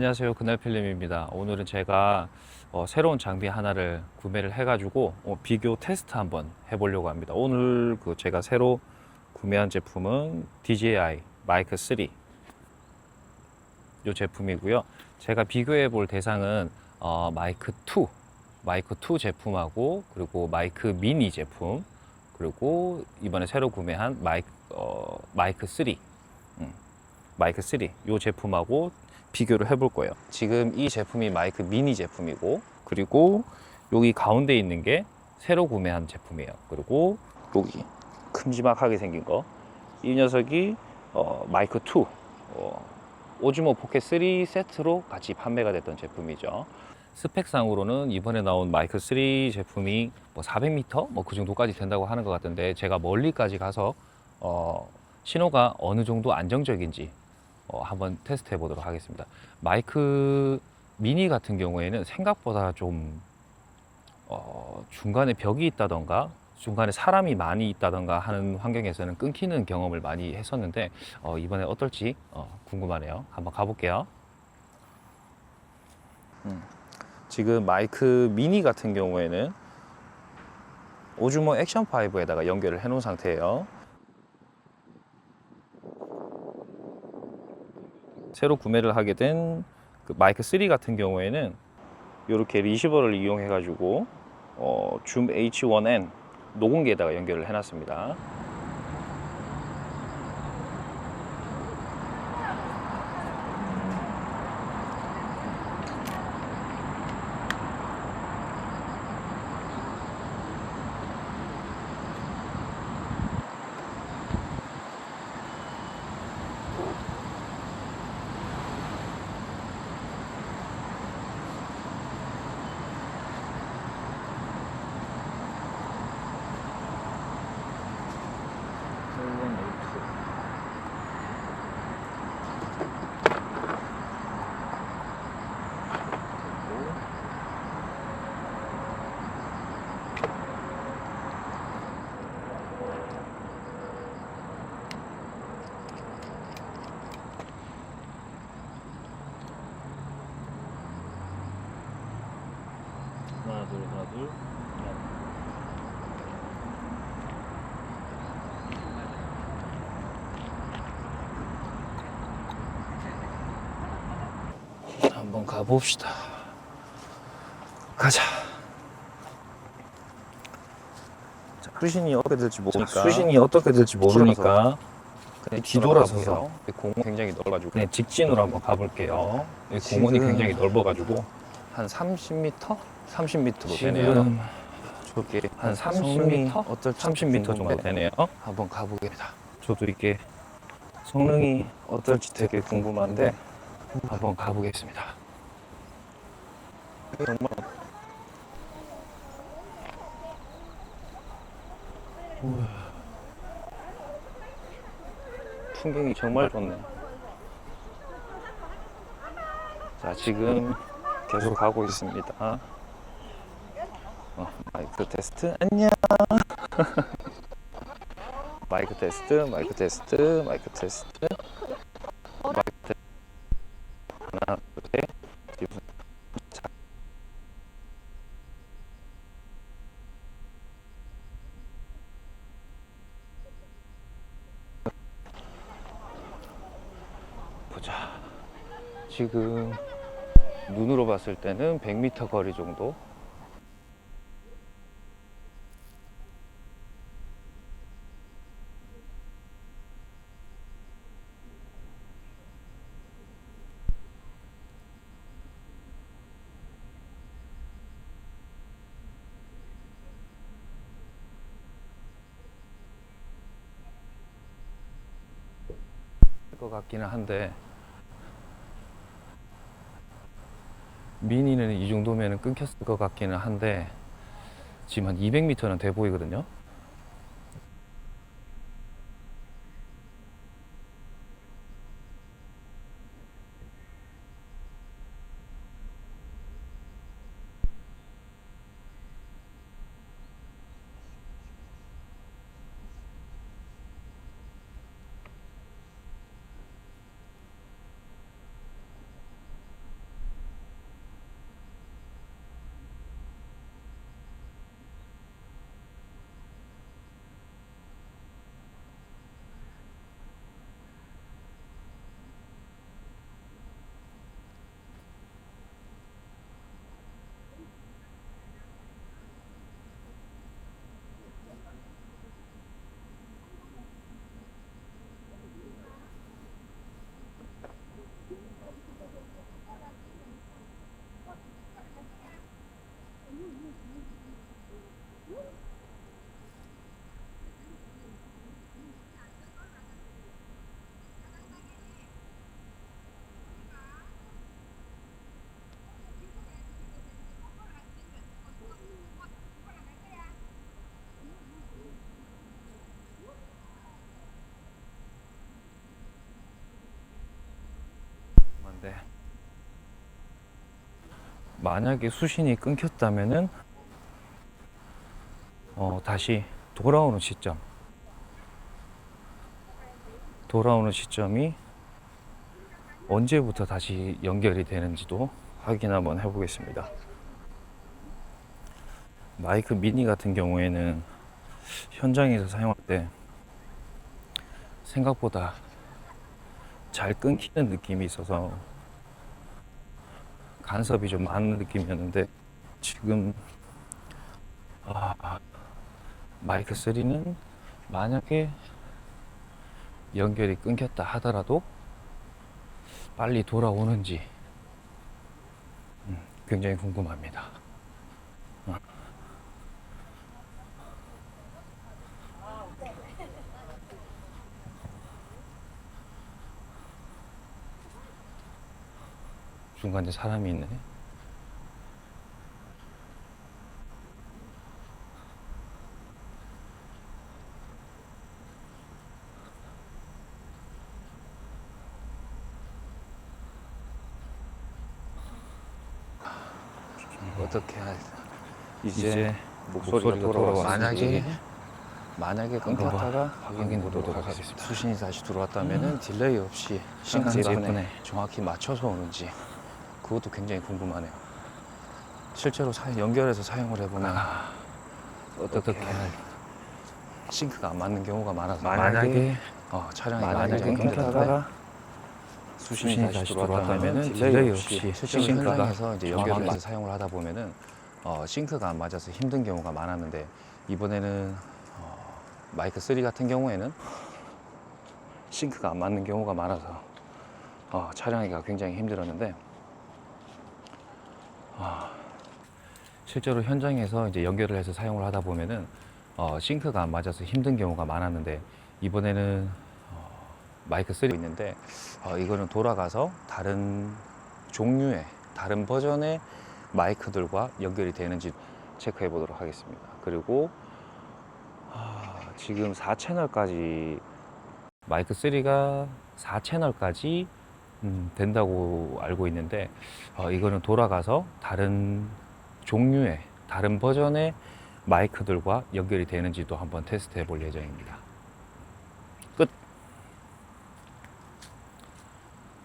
안녕하세요. 그날필름입니다. 오늘은 제가 어, 새로운 장비 하나를 구매를 해 가지고 어, 비교 테스트 한번 해보려고 합니다. 오늘 그 제가 새로 구매한 제품은 DJI 마이크 3. 이 제품이고요. 제가 비교해 볼 대상은 어, 마이크 2, 마이크 2 제품하고 그리고 마이크 미니 제품 그리고 이번에 새로 구매한 마이크 어, 마이크 3. 음, 마이크 3. 이 제품하고 비교를 해볼 거예요. 지금 이 제품이 마이크 미니 제품이고, 그리고 여기 가운데 있는 게 새로 구매한 제품이에요. 그리고 여기 큼지막하게 생긴 거, 이 녀석이 어, 마이크 2, 어, 오즈모 포켓 3 세트로 같이 판매가 됐던 제품이죠. 스펙상으로는 이번에 나온 마이크 3 제품이 뭐 400m 뭐 그 정도까지 된다고 하는 것 같은데 제가 멀리까지 가서 어, 신호가 어느 정도 안정적인지 어, 한번 테스트 해보도록 하겠습니다. 마이크 미니 같은 경우에는 생각보다 좀 어, 중간에 벽이 있다던가 중간에 사람이 많이 있다던가 하는 환경에서는 끊기는 경험을 많이 했었는데 어, 이번에 어떨지 어, 궁금하네요. 한번 가볼게요. 음, 지금 마이크 미니 같은 경우에는 오즈모 액션 5에다가 연결을 해놓은 상태예요. 새로 구매를 하게 된 그 마이크 3 같은 경우에는 이렇게 리시버를 이용해 가지고 어, 줌 H1N 녹음기에다가 연결을 해놨습니다. 하나 둘 하나 둘 한번 가봅시다 가자 자, 수신이 어떻게 될지 모르니까 수신이 어떻게 될지 모르니까 그냥 뒤돌아서서 공원 굉장히 넓어가지고 그냥 직진으로 한번 가볼게요 이 공원이 지금- 굉장히 넓어가지고 한 30m? 30m로 되네요. 저기 한 30m? 어떨 30m 정도 되네요. 한번 가보겠습니다. 저도 이게 성능이 어떨지 되게 궁금한데 한번 가보겠습니다. 정말 우와. 풍경이 정말 좋네. 자, 지금 계속 가고 있습니다. 어, 마이크 테스트 안녕. 마이크 테스트, 마이크 테스트, 마이크 테스트, 마이크 테스트. 하나, 둘, 셋. 지금 자. 보자. 지금 눈으로 봤을 때는 100m 거리 정도? 것 같기는 한데 미니는 이 정도면 끊겼을 것 같기는 한데 지금 한 200m는 돼 보이거든요. 만약에 수신이 끊겼다면은 어, 다시 돌아오는 시점 돌아오는 시점이 언제부터 다시 연결이 되는지도 확인 한번 해보겠습니다. 마이크 미니 같은 경우에는 현장에서 사용할 때 생각보다 잘 끊기는 느낌이 있어서 간섭이 좀 많은 느낌이었는데 지금 아, 마이크 3는 만약에 연결이 끊겼다 하더라도 빨리 돌아오는지 음, 굉장히 궁금합니다. 중간에 사람이 있네. 어떻게 할 이제, 이제 목소리가 돌아왔습니다. 만약에 만약에 한번 끊겼다가 확인해 보도록 보도록 하겠습니다. 수신이 다시 들어왔다면은 딜레이 없이 시간 시간제한에 예쁘네. 정확히 맞춰서 오는지 그것도 굉장히 궁금하네요. 실제로 사- 연결해서 사용을 해보면 어떻게 할 싱크가 안 맞는 경우가 많아서 만약에 어, 차량이 만약에 끊겼다가 수신이, 수신이 다시 다시 들어왔다면 들어왔다면은 딜레이 없이 싱크가 현장에서 이제 연결해서 맞- 사용을 하다 보면은 어, 싱크가 안 맞아서 힘든 경우가 많았는데 이번에는 어, 마이크 3 같은 경우에는 싱크가 안 맞는 경우가 많아서 어, 촬영하기가 굉장히 힘들었는데 실제로 현장에서 이제 연결을 해서 사용을 하다 보면은 어, 싱크가 안 맞아서 힘든 경우가 많았는데 이번에는 어, 마이크 3 있는데 어, 이거는 돌아가서 다른 종류의 다른 버전의 마이크들과 연결이 되는지 체크해 보도록 하겠습니다. 그리고 아, 지금 4채널까지 마이크 3가 4채널까지 음, 된다고 알고 있는데 어, 이거는 돌아가서 다른 종류의 다른 버전의 마이크들과 연결이 되는지도 한번 테스트 해 볼 예정입니다.